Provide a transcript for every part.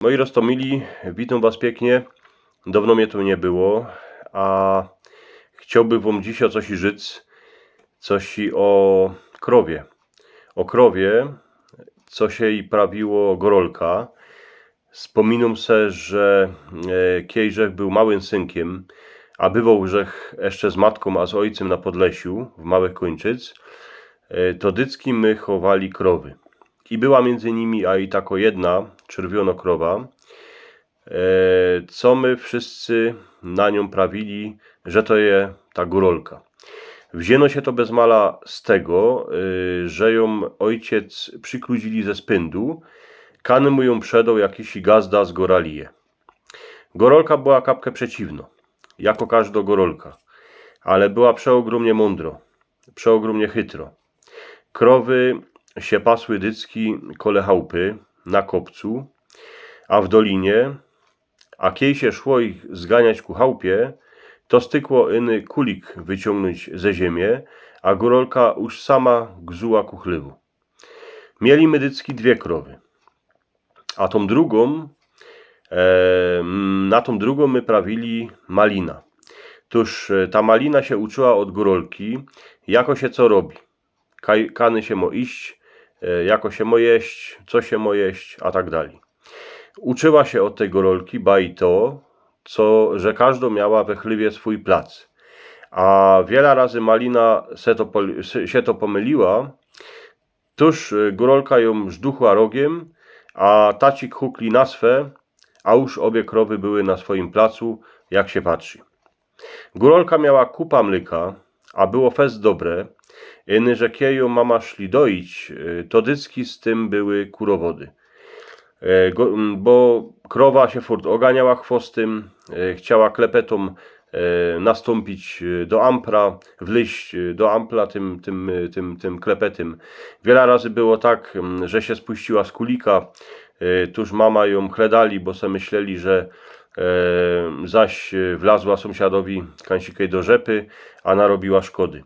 Moi Rostomili, witam Was pięknie. Dawno mnie tu nie było, a chciałbym Wam o coś rzec, coś o krowie. O krowie, co się i prawiło gorolka. Wspominam se, że e, Kiejżech był małym synkiem, a bywał grzech jeszcze z matką, a z ojcem na Podlesiu, w Małych Kończyc. E, to dycki my chowali krowy. I była między nimi, a i tako jedna, czerwionokrowa, e, co my wszyscy na nią prawili, że to je ta górolka. Wzięno się to bez mala z tego, y, że ją ojciec przykludzili ze spędu, kany mu ją przedał jakiś gazda z goralije. Gorolka była kapkę przeciwno, jako każda gorolka, ale była przeogromnie mądro, przeogromnie chytro. Krowy się pasły dycki kole chałupy na kopcu, a w dolinie, a kiej się szło ich zganiać ku chałupie, to stykło iny kulik wyciągnąć ze ziemię, a górolka już sama gzuła ku chlewu. Mieli medycki dwie krowy, a tą drugą, e, na tą drugą my prawili malina. Tuż e, ta malina się uczyła od górolki, jako się co robi. Kany się mo iść, jako się mo jeść, co się mo jeść, a tak dalej. Uczyła się od tej gorolki, ba i to, co, że każda miała we chliwie swój plac. A wiele razy Malina se to, się to pomyliła, tuż y, górolka ją żduchła rogiem, a tacik hukli na swe, a już obie krowy były na swoim placu, jak się patrzy. Górolka miała kupa mlyka, a było fest dobre, iny, że kieju mama szli doić, y, to dycki z tym były kurowody. E, bo krowa się furt oganiała chwostym, e, chciała klepetą e, nastąpić e, do ampra, wleźć e, do ampla tym, tym, tym, tym klepetym. Wiele razy było tak, że się spuściła z kulika, tuż mama ją chledali, bo se myśleli, że zaś wlazła sąsiadowi kańsikej do rzepy, a narobiła szkody.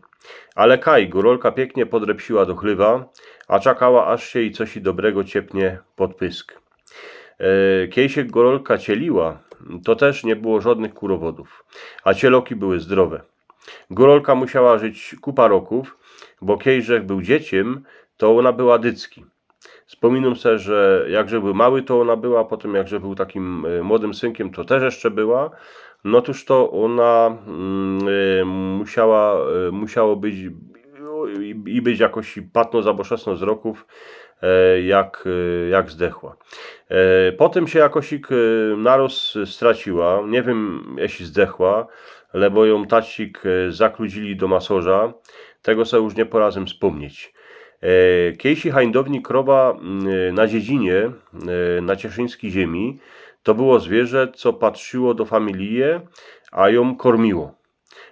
Ale Kaj, górolka pięknie podrepsiła do chlywa, a czekała aż się i coś dobrego ciepnie pod pysk. E, się gorolka cieliła, to też nie było żadnych kurowodów, a cieloki były zdrowe. Gorolka musiała żyć kupa roków, bo Kiejżech był dzieciem, to ona była dycki. Wspominam sobie, że jakże był mały, to ona była, potem jakże był takim e, młodym synkiem, to też jeszcze była. No toż to ona mm, e, musiała, e, musiało być i- być jakoś patno za 16 roków, e, jak, e, jak zdechła. E, Potem się jakoś ik, e, naroz straciła. Nie wiem, jeśli zdechła, lebo ją tacik e, zakludzili do masorza. Tego sobie już nie porazem wspomnieć. E, Kiejsi hańdowni krowa mm, na dziedzinie, e, na cieszyńskiej ziemi, to było zwierzę, co patrzyło do familie, a ją kormiło.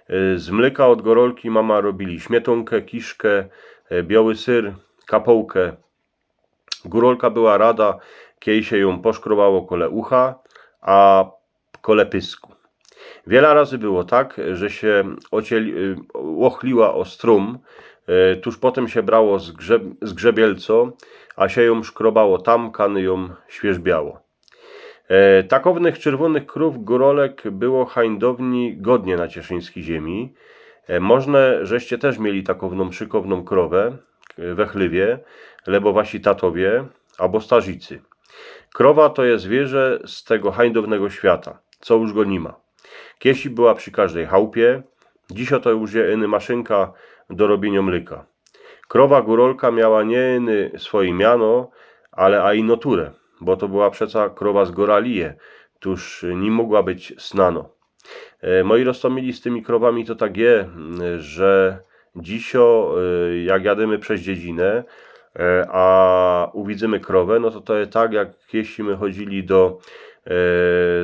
E, Z mleka od gorolki mama robili śmietonkę, kiszkę, e, biały syr, kapołkę. Górolka była rada, kiedy się ją poszkrobało kole ucha, a kole pysku. Wiele razy było tak, że się ocieli, ochliła o strum, tuż potem się brało z, grze, z grzebielco, a się ją szkrobało tam, kany ją świeżbiało. E, takownych czerwonych krów górolek było hańdowni godnie na cieszyńskiej ziemi. E, Możne, żeście też mieli takowną szykowną krowę e, we chlywie, lebo wasi tatowie, albo starzicy. Krowa to jest zwierzę z tego hańdownego świata, co już go nie ma. Kiesi była przy każdej chałupie, dziś to już je maszynka do robienia mlyka. Krowa górolka miała nie iny swoje miano, ale a i noturę, bo to była przeca krowa z Goralije, tuż nie mogła być snano. E, Moi roztomili z tymi krowami to tak je, że dzisio, e, jak jademy przez dziedzinę, e, a uwidzimy krowę, no to to jest tak, jak jeśli my chodzili do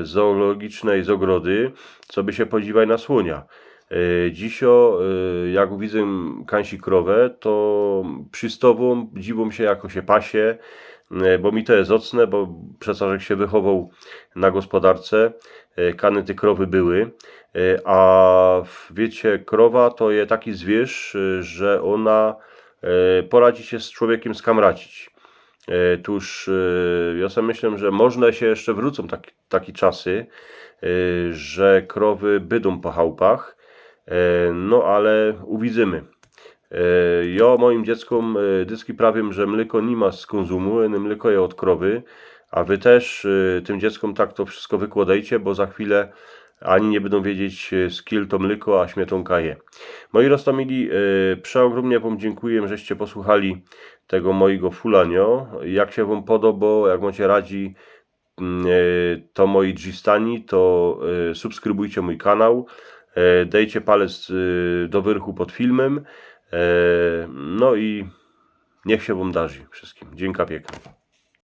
zoologicznej z ogrody, co by się podziwaj na słonia. E, Dzisio, e, jak widzę kansi krowę, to przystową dziwą się jako się pasie, e, bo mi to jest ocne, bo przecież się wychował na gospodarce, kany te krowy były, a wiecie, krowa to jest taki zwierz, że ona poradzi się z człowiekiem skamracić. tuż ja sobie myślę, że można się jeszcze wrócą tak, takie czasy, że krowy bydą po chałupach, no ale uwidzimy. E, Ja moim dzieckom e, dyski prawię, że mleko nie ma z konsumu, e, mleko je od krowy, a wy też e, tym dzieckom tak to wszystko wykładajcie, bo za chwilę ani nie będą wiedzieć e, z to mleko, a śmietonka je. Moi roztomili, e, przeogromnie wam dziękuję, żeście posłuchali tego mojego fulanio. Jak się wam podoba, jak macie radzi, mm, e, to moi G-stani, to e, subskrybujcie mój kanał, e, dajcie palec e, do wyrchu pod filmem, e, no i niech się wam darzy wszystkim. Dzięki pięknie.